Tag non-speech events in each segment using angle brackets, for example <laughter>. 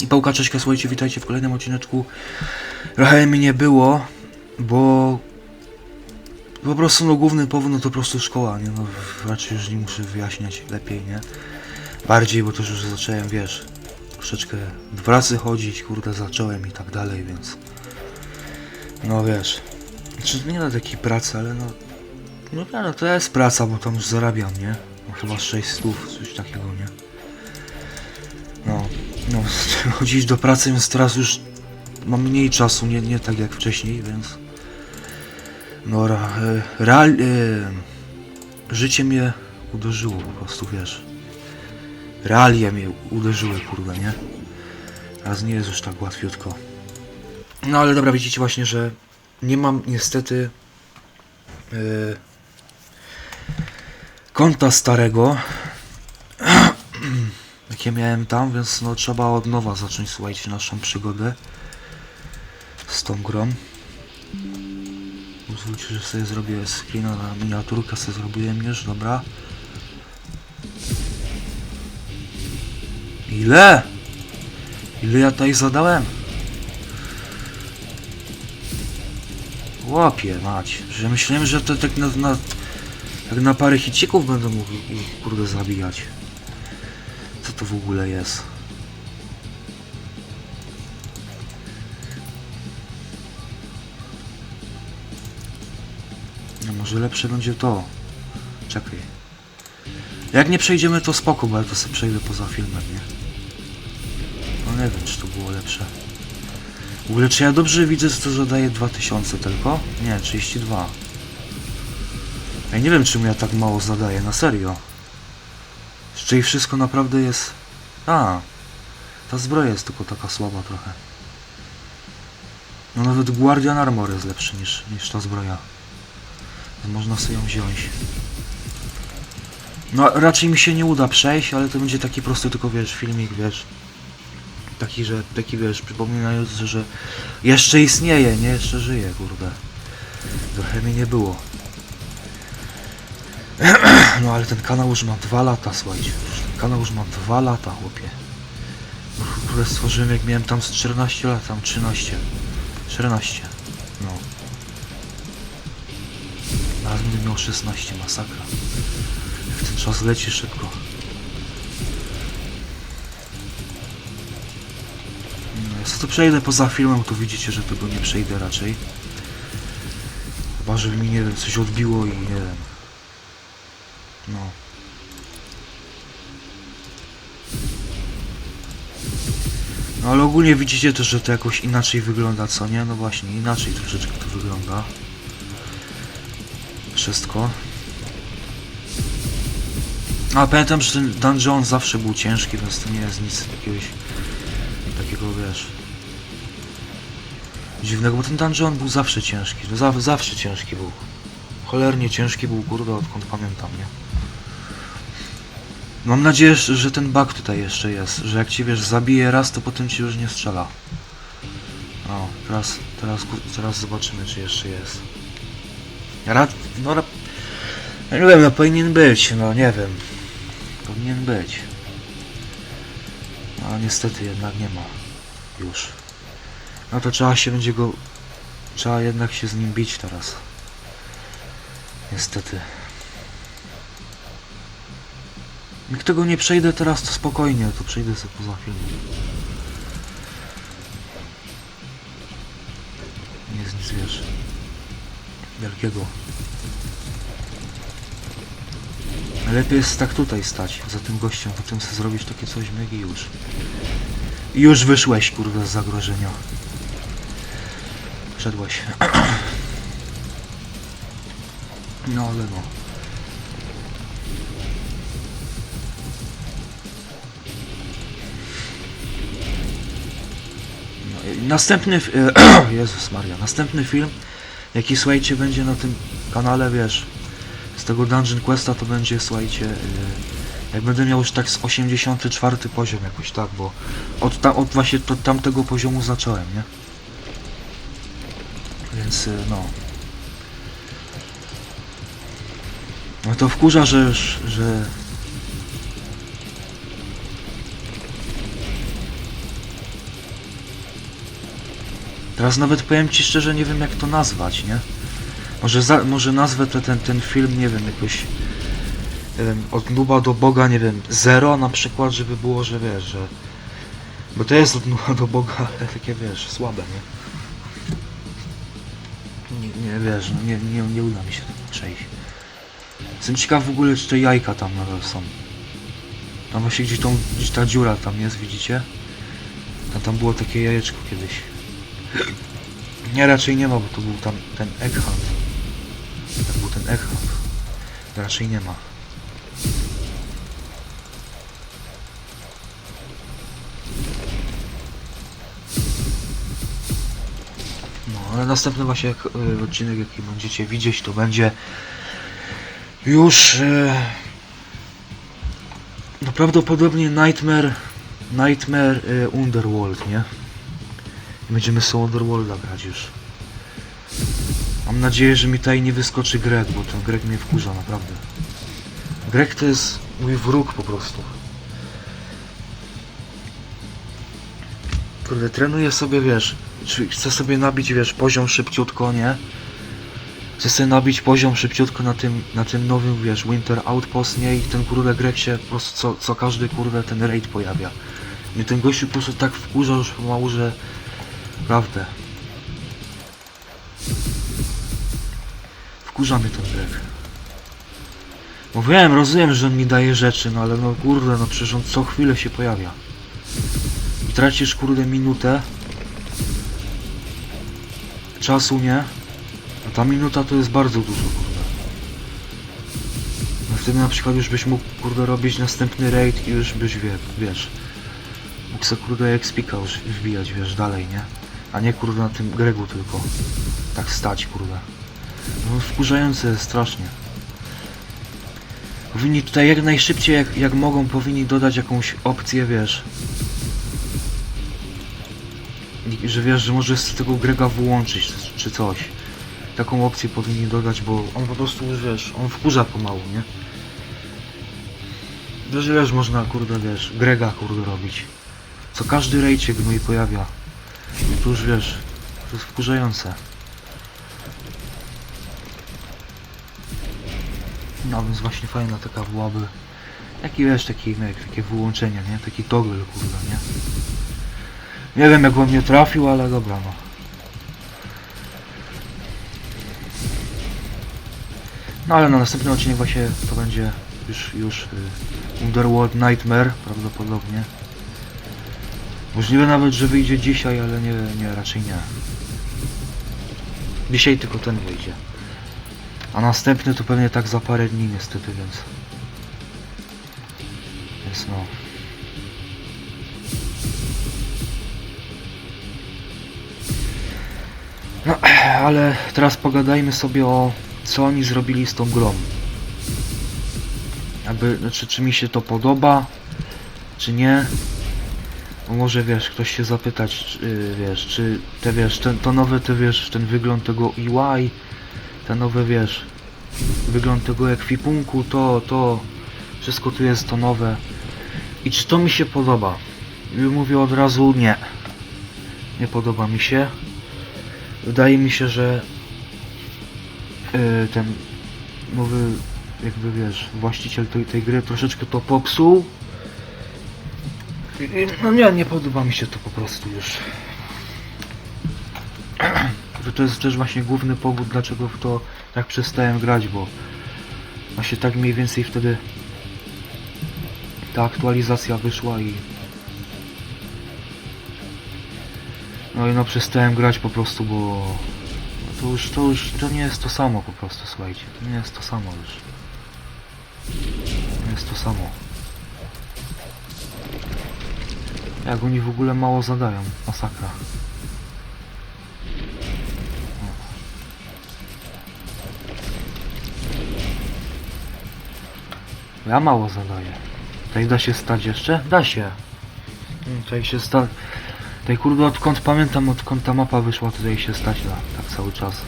I Pałka słuchajcie, witajcie w kolejnym odcineczku. Trochę mi nie było, bo po prostu no główny powód no to po prostu szkoła, nie no raczej już nie muszę wyjaśniać lepiej, nie? Bardziej, bo też już zacząłem, wiesz, troszeczkę do pracy chodzić, kurde, zacząłem i tak dalej, więc no wiesz, znaczy nie na takiej pracy, ale no no no to jest praca, bo tam już zarabiam, nie? No, chyba 6 stów, coś takiego, nie? No, <laughs> chodzić do pracy, więc teraz już mam mniej czasu, nie, nie tak jak wcześniej, więc... No, real, e, życie mnie uderzyło po prostu, wiesz. Realia mnie uderzyły, kurde, nie? Teraz nie jest już tak łatwiutko. No ale dobra, widzicie właśnie, że nie mam niestety e, konta starego jakie miałem tam, więc no trzeba od nowa zacząć słuchajcie naszą przygodę z tą grą. Pozwólcie, że sobie zrobię screena na miniaturkę, sobie zrobiłem już, dobra. Ile? Ile ja tutaj zadałem? Łapie mać, że myślałem, że to tak na, na, tak na parę hicików będę mógł kurde zabijać. To w ogóle jest? No może lepsze będzie to. Czekaj. Jak nie przejdziemy to spoko, bo ja to sobie przejdę poza filmem, nie? No nie wiem, czy to było lepsze. W ogóle, czy ja dobrze widzę, co zadaje 2000 tylko? Nie, 32. Ja nie wiem, czemu ja tak mało zadaję, na serio. Czyli wszystko naprawdę jest... A, ta zbroja jest tylko taka słaba trochę. No nawet Guardian Armor jest lepszy niż, niż ta zbroja. Można sobie ją wziąć. No raczej mi się nie uda przejść, ale to będzie taki prosty tylko wiesz, filmik, wiesz. Taki, że, taki wiesz, przypominający, że jeszcze istnieje, nie? Jeszcze żyje, kurde. Trochę mi nie było. <clears throat> No ale ten kanał już ma dwa lata, słuchajcie. Kanał już ma dwa lata, chłopie. Które stworzyłem jak miałem tam z 14 lat, tam 13. 14. No. Teraz będę miał 16, masakra. Jak ten czas leci szybko. No, co to przejdę poza filmem, to widzicie, że tego nie przejdę raczej. Chyba, żeby mi, nie wiem, coś odbiło i nie wiem. No. No ale ogólnie widzicie też, że to jakoś inaczej wygląda, co nie? No właśnie, inaczej troszeczkę to wygląda. Wszystko. A pamiętam, że ten dungeon zawsze był ciężki, więc to nie jest nic jakiegoś takiego, wiesz... Dziwnego, bo ten dungeon był zawsze ciężki. No, za, zawsze ciężki był. Cholernie ciężki był, kurde, odkąd pamiętam, nie? Mam nadzieję, że ten bug tutaj jeszcze jest, że jak ci wiesz, zabije raz, to potem ci już nie strzela. O, teraz, teraz, teraz zobaczymy, czy jeszcze jest. Rad, no, ra- ja nie wiem, no powinien być, no nie wiem. Powinien być. No niestety jednak nie ma. Już. No to trzeba się będzie go... Trzeba jednak się z nim bić teraz. Niestety. Jak tego nie przejdę teraz, to spokojnie, to przejdę sobie poza filmem. Nie jest nic, wiesz, wielkiego. Lepiej jest tak tutaj stać, za tym gościem, potem sobie zrobisz takie coś myk i już. I już wyszłeś, kurde, z zagrożenia. Wszedłeś. <clears throat> No ale no. Następny... e, <clears throat> Jezus Maria. Następny film, jaki słuchajcie będzie na tym kanale, wiesz, z tego Dungeon Questa to będzie, słuchajcie, e, jak będę miał już tak z 84 poziom jakoś tak, bo od, ta, od właśnie to, tamtego poziomu zacząłem, nie? Więc e, no. No to wkurza, że, że Teraz nawet powiem ci szczerze, nie wiem jak to nazwać, nie? Może, za, może nazwę te, ten, ten film, nie wiem, jakoś nie wiem, od nuba do Boga, nie wiem, zero na przykład, żeby było, że wiesz, że... Bo to jest od nuba do Boga, ale takie wiesz, słabe, nie? Nie, nie wiesz, no nie, nie, nie uda mi się tego przejść. Jestem ciekaw w ogóle, czy te jajka tam nadal są. Tam właśnie gdzieś, tą, gdzieś ta dziura tam jest, widzicie? Tam, tam było takie jajeczko kiedyś. Nie, raczej nie ma, bo to był tam ten egg hunt. To był ten egg hunt. Raczej nie ma. No, ale następny właśnie jak, y, odcinek, jaki będziecie widzieć, to będzie już y, no prawdopodobnie Nightmare Nightmare y, Underworld, nie? Będziemy sobie Underworlda grać już. Mam nadzieję, że mi tutaj nie wyskoczy Greg, bo ten Greg mnie wkurza, naprawdę. Greg to jest mój wróg po prostu. Kurde, trenuję sobie, wiesz, chcę sobie nabić, wiesz, poziom szybciutko, nie? Chcę sobie nabić poziom szybciutko na tym, na tym nowym, wiesz, Winter Outpost, nie? I ten kurde Greg się po prostu co, co każdy kurde ten raid pojawia. Mnie ten gościu po prostu tak wkurza już pomału, że... Prawdę. Wkurza mnie ten Greg. Bo wiem, rozumiem, że on mi daje rzeczy, no ale no kurde, no przecież on co chwilę się pojawia. I tracisz kurde minutę czasu, nie? A ta minuta to jest bardzo dużo, kurde. No wtedy na przykład już byś mógł, kurde, robić następny raid i już byś, wie, wiesz, mógł se, kurde, expika już wbijać, wiesz, dalej, nie? A nie, kurde, na tym Gregu tylko. Tak stać, kurde. No wkurzające strasznie. Powinni tutaj jak najszybciej, jak, jak mogą, powinni dodać jakąś opcję, wiesz, i- że wiesz, że możesz z tego Grega wyłączyć, czy, coś. Taką opcję powinni dodać, bo on po prostu, wiesz, on wkurza pomału, nie? Wiesz, wiesz, można, kurde, wiesz, Grega, kurde, robić. Co każdy się gnój pojawia. To już, wiesz, to jest wkurzające. No, więc właśnie fajna taka byłaby... Taki, wiesz, taki, no, jak takie wyłączenie, nie? Taki toggle, kurde, nie? Nie wiem jak on mnie trafił, ale dobra no. No ale na następny odcinek właśnie to będzie już, już y, Underworld Nightmare prawdopodobnie. Możliwe nawet, że wyjdzie dzisiaj, ale nie, nie, raczej nie. Dzisiaj tylko ten wyjdzie. A następny to pewnie tak za parę dni niestety, więc... Więc no. No, <clears throat> ale teraz pogadajmy sobie o co oni zrobili z tą grą. Aby, znaczy, czy mi się to podoba, czy nie. Może wiesz, ktoś się zapytać, czy, yy, wiesz, czy te wiesz, ten, to nowe, te wiesz, ten wygląd tego UI, te nowe wiesz, wygląd tego ekwipunku, to, to, wszystko tu jest to nowe. I czy to mi się podoba? I mówię od razu nie. Nie podoba mi się. Wydaje mi się, że yy, ten nowy, jakby wiesz, właściciel tej, tej gry troszeczkę to popsuł. I- No nie, nie podoba mi się to po prostu już. <clears throat> To jest też właśnie główny powód, dlaczego w to tak przestałem grać, bo właśnie tak mniej więcej wtedy ta aktualizacja wyszła i No i no przestałem grać po prostu, bo to już, to już, to nie jest to samo po prostu, słuchajcie. To nie jest to samo już. Nie jest to samo. Jak oni w ogóle mało zadają, masakra. Ja mało zadaję. Tutaj da się stać jeszcze? Da się. Mm, Tutaj się sta... Tutaj kurde odkąd pamiętam, odkąd ta mapa wyszła, tutaj się stać na tak cały czas.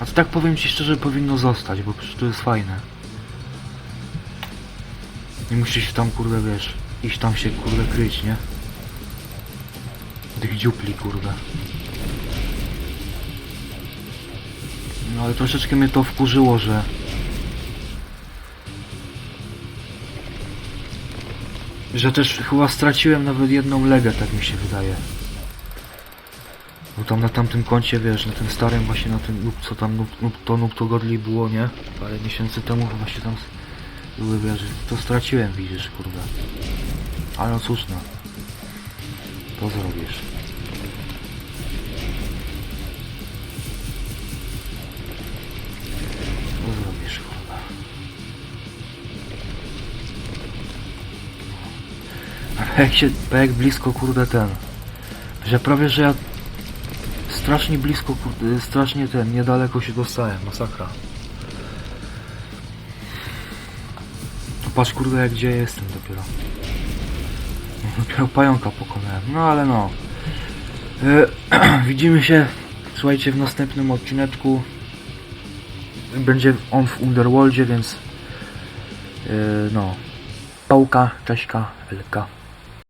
A to tak powiem ci szczerze, powinno zostać, bo przecież to jest fajne. Nie musisz tam kurde wiesz, iść tam się kurde kryć, nie? Tych dziupli, kurde. No ale troszeczkę mnie to wkurzyło, że... Że też chyba straciłem nawet jedną legę, tak mi się wydaje. Bo tam na tamtym koncie, wiesz, na tym starym właśnie, na tym, co tam, to noob to godli było, nie? Parę miesięcy temu chyba się tam to straciłem, widzisz, kurde. Ale no cóż, no. To zrobisz. To zrobisz, kurwa. Ale <laughs> jak się, jak blisko, kurde, ten. Że prawie, że ja strasznie blisko, kurde, strasznie ten, niedaleko się dostałem, masakra. Patrz, kurde, jak gdzie jestem dopiero. Dopiero pająka pokonałem, no ale no. E, <clears throat> widzimy się, słuchajcie, w następnym odcineczku. Będzie on w Underworldzie, więc e, no. Pałka, Cześćka, Elka.